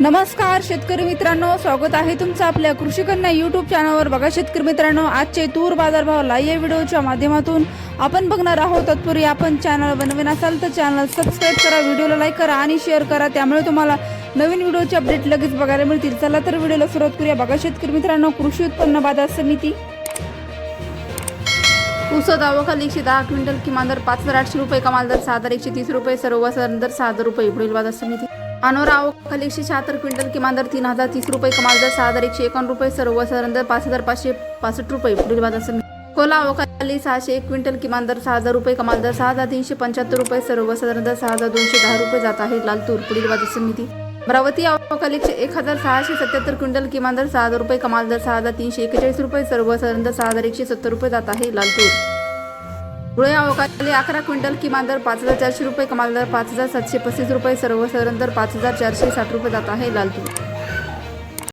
नमस्कार शेतकरी मित्रांनो. स्वागत आहे तुमचं आपल्या कृषी कन्या युट्यूब चॅनलवर बघा शेतकरी मित्रांनो आजचे तूर बाजारभाव लाईव्ह व्हिडिओच्या माध्यमातून आपण बघणार आहोत. तत्पूर्वी आपण चॅनल बनवीन असाल तर चॅनल सबस्क्राईब करा व्हिडिओला लाईक करा आणि शेअर करा. त्यामुळे तुम्हाला नवीन व्हिडिओचे अपडेट लगेच बघायला मिळतील. चला तर व्हिडिओला सुरुवात करूया. बघा शेतकरी मित्रांनो कृषी उत्पन्न बाजार समिती. ऊस दावाखाली एकशे दहा क्विंटल किमान दर पाच हजार आठशे रुपये कमाल दर सहा हजार एकशे तीस रुपये सर्वसाधारण दर सहा हजार रुपये पुढील बाजार समिती. अनोराव खाली एकशे शहात्तर क्विंटल किमान दर तीन हजार तीस रुपये कमाल दर सहा हजार एकशे एकावन्न रुपये सर्वसाधारण दर पाच हजार पाचशे पासष्ट रुपये पुढील बाजार कोला अवकाली सहाशे एक क्विंटल किमान दर सहा हजार रुपये कमाल दर सहा हजार तीनशे पंच्याहत्तर रुपये सर्वसाधारण दर सहा हजार दोनशे दहा रुपये जात आहे लालतूर पुढील बाजार समिती. अमरावती अवकाली एक हजार सहाशे सत्याहत्तर क्विंटल किमान दर सहा हजार रुपये कमाल दर सहा हजार तीनशे एकेचाळीस रुपये सर्वसाधारण दर सहा हजार एकशे सत्तर रुपये जात आहे लालतूर. धुळे अवकाली अकरा क्विंटल किमान दर पाच हजार चारशे रुपये कमाल दर पाच हजार सातशे पस्तीस रुपये सर्वसाधारण दर पाच हजार चारशे साठ रुपये जात आहे लालतूर